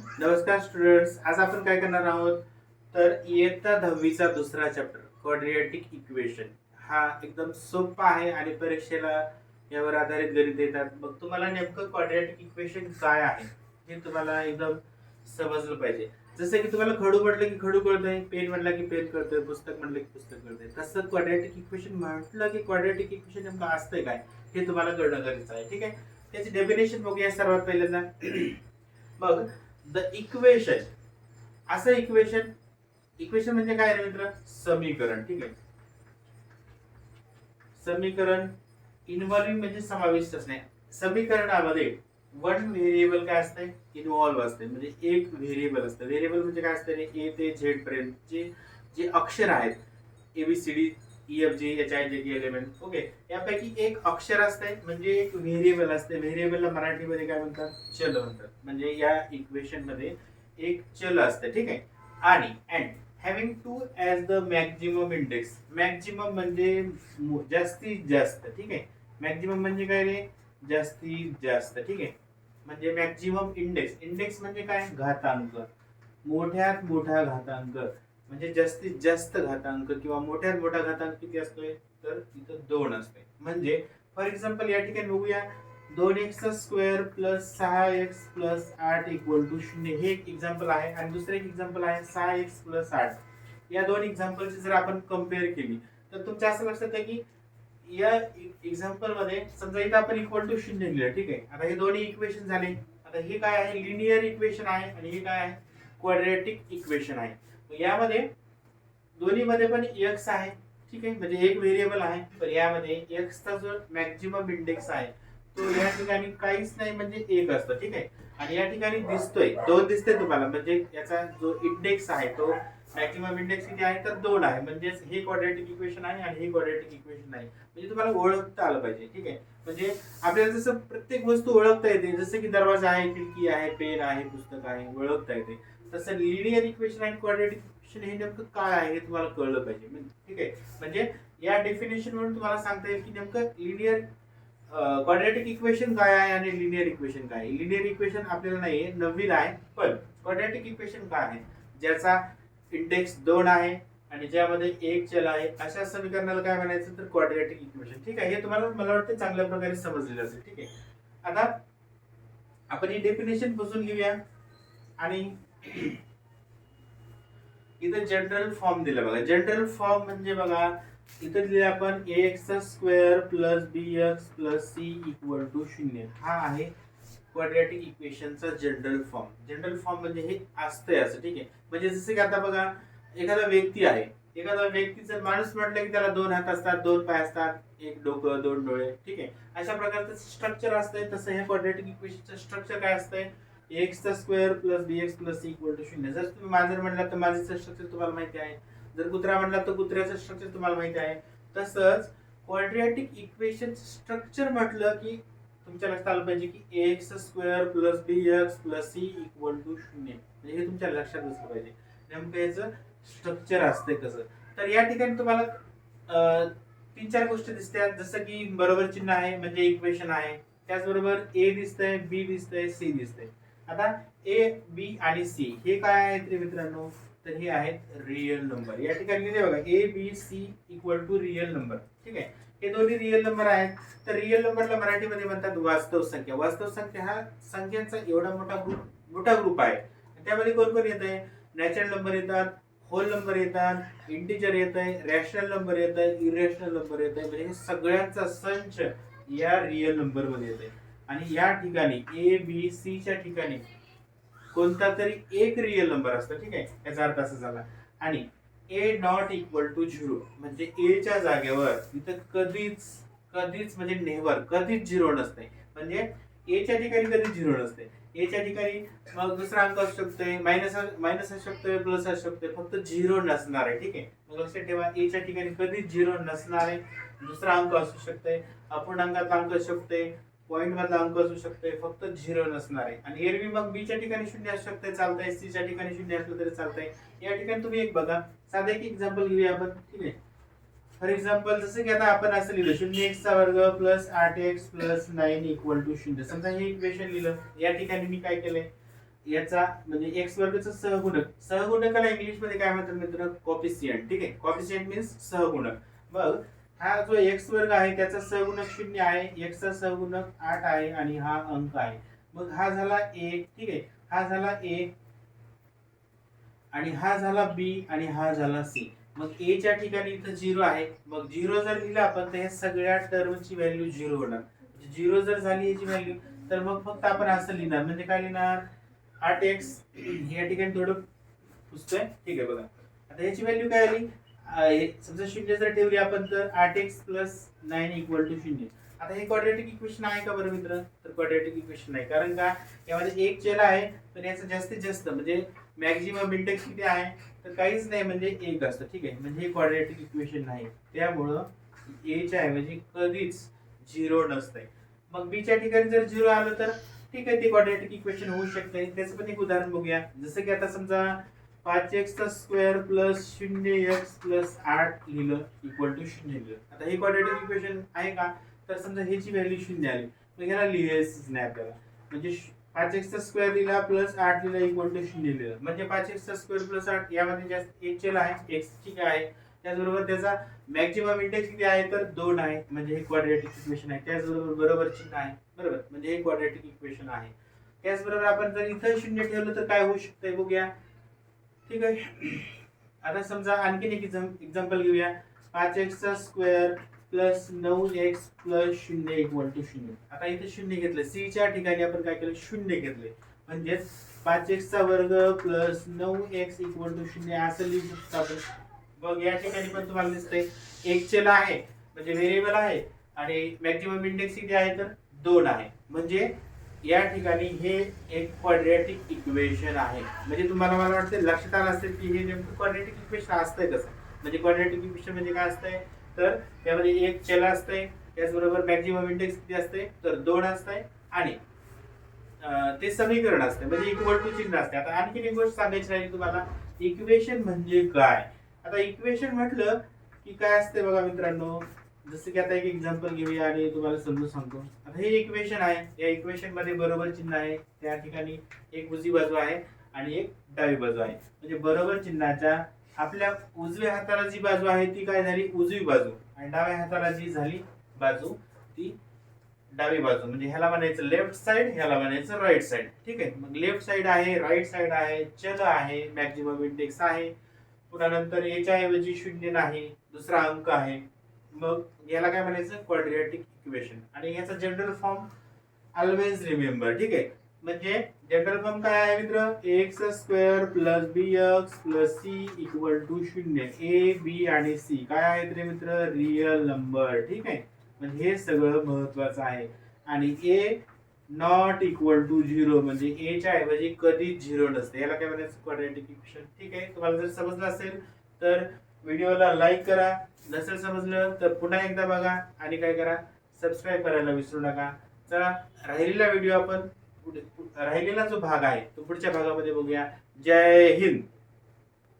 नमस्कार स्टुडंट्स आज आपण काय करणार आहोत? तर इयत्ता दहावीचा दुसरा चॅप्टर क्वाड्रिएटिक इक्वेशन हा एकदम सोपा आहे आणि परीक्षेला यावर आधारित गणित येतात मग तुम्हाला नेमकं क्वाड्रिएटिक इक्वेशन काय आहे हे तुम्हाला एकदम समजलं पाहिजे. जसं की तुम्हाला खडू म्हटलं की खडू कळतंय पेन म्हटलं की पेन कळतंय पुस्तक म्हटलं की पुस्तक कळतंय. तसं क्वाड्रिएटिक इक्वेशन म्हटलं की क्वाड्रिएटिक इक्वेशन नेमकं असतंय काय हे तुम्हाला कळणं गरजेचं आहे. ठीक आहे? त्याची डेफिनेशन बघूया सर्वात पहिल्यांदा. मग द इक्वेशन असं इक्वेशन इक्वेशन म्हणजे काय रे मित्र? समीकरण. ठीक आहे. समीकरण इन्व्हॉल्विंग म्हणजे समाविष्ट असणे. समीकरणामध्ये वन व्हेरिएबल काय असते? इन्व्हॉल्व्ह असते. म्हणजे एक व्हेरिएबल असतं. व्हेरिएबल म्हणजे काय असते ए ते झेड पर्यंत जे जे अक्षर आहेत. A B C D E F G H I J K element okay यापैकी एक अक्षर असते म्हणजे एक व्हेरिएबल असते व्हेरिएबलला मराठीमध्ये काय म्हणतात? चल म्हणतात. म्हणजे या इक्वेशनमध्ये एक चल असते ठीक आहे? आणि and having two as the maximum index maximum म्हणजे जास्तीत जास्त. ठीक आहे? मॅक्झिमम म्हणजे काय रे? जास्तीत जास्त. ठीक आहे? म्हणजे मॅक्झिमम इंडेक्स इंडेक्स म्हणजे काय? घातांक. मोठ्यात मोठा घातांक. म्हणजे जास्तीत जास्त घातांक किंवा मोठ्यात मोठा घातांक किती असतोय? तर तिथं दोन असते म्हणजे फॉर एक्झाम्पल या ठिकाणी बघूया. दोन एक्स स्क्वेअर प्लस सहा एक्स प्लस आठ इक्वल टू शून्य. हे एक एक्झाम्पल आहे. आणि दुसरं एक एक्झाम्पल आहे सहा एक्स प्लस आठ. या दोन एक्झाम्पलची जर आपण कंपेअर केली तर तुमच्या असं लक्षात आहे की या एक्झाम्पलमध्ये समजा इथं आपण इक्वल टू शून्य लिहिलं ठीक आहे? आता हे दोन्ही इक्वेशन झाले. आता हे काय आहे? लिनियर इक्वेशन आहे आणि हे काय आहे? क्वाड्रेटिक इक्वेशन आहे. यामध्ये दोन्हीमध्ये पण एक्स आहे. ठीक आहे? म्हणजे एक व्हेरिएबल आहे. पण यामध्ये एक्सचा जो मॅक्झिमम इंडेक्स आहे तो या ठिकाणी काहीच नाही म्हणजे एक असतं. ठीक आहे? आणि या ठिकाणी दिसतोय. दोन दिसते तुम्हाला. म्हणजे याचा जो इंडेक्स आहे तो मॅक्झिमम इंडेक्स किती आहे? तर दोन आहे. म्हणजेच हे क्वाड्रेटिक इक्वेशन आहे आणि हे क्वाड्रेटिक इक्वेशन आहे म्हणजे तुम्हाला ओळखता आलं पाहिजे. ठीक आहे? म्हणजे आपल्याला जसं प्रत्येक वस्तू ओळखता येते. जसं की दरवाजा आहे खिडकी आहे पेन आहे पुस्तक आहे. ओळखता येते. तसं लिनियर इक्वेशन आणि क्वाड्रेटिक इक्वेशन हे नेमकं काय आहे हे तुम्हाला कळलं पाहिजे. म्हणजे ठीक आहे. म्हणजे या डेफिनेशनवरून तुम्हाला सांगता येईल की नेमकं लिनियर क्वाड्रेटिक इक्वेशन काय आहे आणि लिनियर इक्वेशन काय आहे. लिनियर इक्वेशन आपल्याला नाही आहे नववीला आहे पण क्वाड्रेटिक इक्वेशन काय आहे? ज्याचा इंडेक्स दोन आहे आणि ज्यामध्ये एक चल आहे अशा समीकरणाला काय म्हणायचं तर क्वाड्रेटिक इक्वेशन ठीक आहे? हे तुम्हाला मला वाटतं चांगल्या प्रकारे समजलेलं असेल. ठीक आहे? आता आपण ही डेफिनेशन बसून घेऊया आणि इथं जनरल फॉर्म दिला बघा. जनरल फॉर्म म्हणजे बघा इथं दिले आपण A X square plus B X plus C equal to शून्य. हा आहे क्वाड्रॅटिक इक्वेशनचा जनरल फॉर्म जनरल फॉर्म म्हणजे हे असतंय असं ठीक आहे? म्हणजे जसं की आता बघा एखादा व्यक्ती आहे. एखादा व्यक्तीचा माणूस म्हटलं की त्याला दोन हात असतात दोन पाय असतात एक डोकं दोन डोळे ठीक आहे? अशा प्रकारचं स्ट्रक्चर असतंय. तसं हे क्वाड्रॅटिक इक्वेशनचं स्ट्रक्चर काय असतंय? एक्सचा square plus B X plus C equal to शून्य. जर तुम्ही मांजर म्हणला तर मांजरचं स्ट्रक्चर तुम्हाला माहिती आहे. जर कुत्रा म्हणला तर कुत्र्याचं स्ट्रक्चर तुम्हाला माहिती आहे. तसंच क्वाड्रॅटिक इक्वेशन स्ट्रक्चर म्हटलं की तुमच्या लक्षात आलं पाहिजे की X square plus B X plus C equal to शून्य. म्हणजे हे तुमच्या लक्षात असलं पाहिजे. नेमकं याचं स्ट्रक्चर असते कसं? तर या ठिकाणी तुम्हाला तीन चार गोष्टी दिसतात जसं की बरोबर चिन्ह आहे म्हणजे इक्वेशन आहे. त्याचबरोबर ए दिसतंय बी दिसतंय सी दिसतंय. आता ए बी आणि सी हे काय आहेत रे मित्रांनो? तर हे आहेत रिअल नंबर या ठिकाणी लिहिले बघा A B C equal to real number ठीक आहे? हे दोन्ही रिअल नंबर आहेत. तर रिअल नंबरला मराठीमध्ये म्हणतात वास्तव संख्या. वास्तव संख्या हा संख्यांचा एवढा मोठा ग्रुप मोठा ग्रुप आहे. त्यामध्ये कोण कोण येत आहे नॅचरल नंबर येतात होल नंबर येतात इंटिजर येत आहे रॅशनल नंबर येत आहे इरेशनल नंबर येत आहे म्हणजे हे सगळ्यांचा संच या रिअल नंबरमध्ये येत आहे आणि या ठिकाणी ए बी सी च्या ठिकाणी कोणता तरी एक रिअल नंबर असतो ठीक आहे? याचा अर्थ असा झाला. आणि A not equal to zero म्हणजे ए च्या जागेवर इथं कधीच कधीच म्हणजे नेव्हर कधीच झिरो नसते. म्हणजे ए च्या ठिकाणी कधीच झिरो नसते. ए च्या ठिकाणी मग दुसरा अंक असू शकतोय मायनस मायनस असू शकतोय प्लस असू शकतोय फक्त झिरो नसणार आहे ठीक आहे? मग लक्षात ठेवा ए च्या ठिकाणी कधीच झिरो नसणार आहे. दुसरा अंक असू शकतोय अपूर्णांकातला अंक असू शकतोय पॉईंट मधला अंक असू शकतोय फक्त झिरो नसणार आहे. आणि एरवी मग बी च्या ठिकाणी शून्य असू शकतंय चालतंय. सीच्या ठिकाणी शून्य असलं तरी चालतंय. या ठिकाणी तुम्ही एक बघा. साधं एक एक्झाम्पल घेऊया आपण. ठीक आहे? फॉर एक्झाम्पल जसं की आता आपण असं लिहिलं शून्य एक्स चा वर्ग प्लस आठ X plus nine equal to शून्य. समजा हे इक्वेशन लिहिलं. या ठिकाणी मी काय केलंय? याचा म्हणजे एक्स वर्गचा सहगुणक. सहगुणकाला इंग्लिशमध्ये काय म्हणतात मित्र कॉपिसियंट ठीक आहे? कॉपिसियंट मीन्स सहगुणक. मग हा जो एक्स वर्ग आहे त्याचा सहगुणक शून्य आहे. एक्सचा चा सहगुणक आठ आहे आणि हा अंक आहे. मग हा झाला ए ठीक आहे. हा झाला ए आणि हा झाला बी आणि हा झाला सी मग ए च्या ठिकाणी इथं झिरो आहे. मग झिरो जर लिहिलं आपण तर ह्या सगळ्या टर्मची व्हॅल्यू झिरो होणार. म्हणजे झिरो जर झाली याची व्हॅल्यू तर मग फक्त आपण असं लिहिणार. म्हणजे काय लिहिणार? आठ एक्स या ठिकाणी थोडं पुसतोय. ठीक आहे बघा. आता याची व्हॅल्यू काय आली? समजा शून्य जर ठेवली आपण तर आठ X plus nine equal to शून्य. आता हे क्वाड्रेटिक इक्वेशन आहे का बरं मित्र? तर क्वाड्रेटिक इक्वेशन नाही. कारण का? यामध्ये एक चल आहे पण याचं जास्तीत जास्त म्हणजे मॅक्झिमम इंडेक्स किती आहे? तर काहीच नाही म्हणजे एक असतं. ठीक आहे? म्हणजे हे क्वाड्रेटिक इक्वेशन नाही. त्यामुळं एच्या ऐवजी कधीच झिरो नसतंय. मग बीच्या ठिकाणी जर झिरो आलं तर? ठीक आहे ते क्वाड्रेटिक इक्वेशन होऊ शकते त्याचं पण एक उदाहरण बघूया. जसं की आता समजा पाच एक्स चा स्क्वेअर प्लस शून्य एक्स प्लस आठ लिहिलं इक्वल टू शून्य लिहिलं. आता हे क्वाड्रेटिक इक्वेशन आहे का? तर समजा ह्याची व्हॅल्यू शून्य आली. मग ह्याला लिहायचंच नाही आपल्याला म्हणजे पाच एक्सचा स्क्वेअर लिहिला प्लस आठ लिहिला इक्वल टू शून्य लिहिलं. म्हणजे पाच एक्सचा स्क्वेअर प्लस आठ यामध्ये जास्त एक चल आहे एक्सची काय आहे. त्याचबरोबर त्याचा मॅक्झिमम इंडेक्स किती आहे? तर दोन आहे. म्हणजे हे क्वाड्रेटिक इक्वेशन आहे. त्याचबरोबर बरोबर चिन्ह आहे. बरोबर? म्हणजे हे क्वाड्रेटिक इक्वेशन आहे. त्याचबरोबर आपण जर इथं शून्य ठेवलं तर काय होऊ शकतंय? बघूया. ठीक आहे. आता समजा आणखीन एक एक्झाम्पल घेऊया. पाच एक्सचा स्क्वेअर प्लस नऊ एक्स प्लस शून्य इक्वल टू शून्य. आता इथे शून्य घेतलं सी च्या ठिकाणी आपण काय केलं? शून्य घेतले म्हणजेच पाच एक्सचा वर्ग प्लस नऊ एक्स इक्वल टू शून्य असं लिहू शकतो आपण. बघ या ठिकाणी पण तुम्हाला दिसतंय. एक चल आहे. म्हणजे व्हेरिएबल आहे. आणि मॅक्झिमम इंडेक्स किती आहे तर? दोन आहे. म्हणजे या ठिकाणी हे एक क्वाड्रेटिक इक्वेशन आहे. म्हणजे तुम्हाला मला वाटतं लक्षात आलं असेल की हे नेमकं क्वाड्रेटिक इक्वेशन असतंय कसं? म्हणजे क्वाड्रेटिक इक्वेशन म्हणजे काय असतंय? तर त्यामध्ये एक चल असतंय त्याचबरोबर मॅक्झिमम इंडेक्स किती असते तर दोन असतंय आणि ते समीकरण असते म्हणजे इक्वल टू चिन्ह असते आता आणखीन एक गोष्ट सांगायची राहील तुम्हाला इक्वेशन म्हणजे काय? आता इक्वेशन म्हटलं की काय असते बघा मित्रांनो? जसं की आता एक एक्झाम्पल घेऊया आणि तुम्हाला समजून सांगतो. आता हे इक्वेशन आहे. या इक्वेशनमध्ये बरोबर चिन्ह आहे. त्या ठिकाणी एक उजवी बाजू आहे आणि एक डावी बाजू आहे. म्हणजे बरोबर चिन्हाच्या आपल्या उजव्या हाताला जी बाजू आहे ती काय झाली? उजवी बाजू. आणि डाव्या हाताला जी झाली बाजू ती डावी बाजू. म्हणजे ह्याला म्हणायचं लेफ्ट साइड ह्याला म्हणायचं राईट साइड ठीक आहे? मग लेफ्ट साइड आहे राईट साइड आहे चल आहे मॅक्झिमम इंडेक्स आहे. पुन्हा नंतर याच्या ऐवजी शून्य नाही दुसरा अंक आहे. मग याला काय म्हणायचं? Quadratic equation. आणि याचा जनरल फॉर्म ऑलवेज रिमेंबर ठीक आहे? म्हणजे जनरल फॉर्म काय आहे मित्र? X square plus B X plus C equal to शून्य. ए बी आणि सी काय आहेत रे मित्र? रिअल नंबर ठीक आहे? म्हणजे हे सगळं महत्वाचं आहे. आणि A not equal to zero म्हणजे ए च्या ऐवजी कधीच झिरो नसते. याला काय म्हणायचं? क्वाड्रॅटिक इक्वेशन ठीक आहे? तुम्हाला जर समजलं असेल तर व्हिडिओला लाईक करा. नसेल समजलं तर पुन्हा एकदा बघा आणि काय करा? सबस्क्राईब करायला विसरू नका. चला राहिलेला व्हिडिओ आपण पुढे राहिलेला जो भाग आहे तो पुढच्या भागामध्ये बघूया. जय हिंद.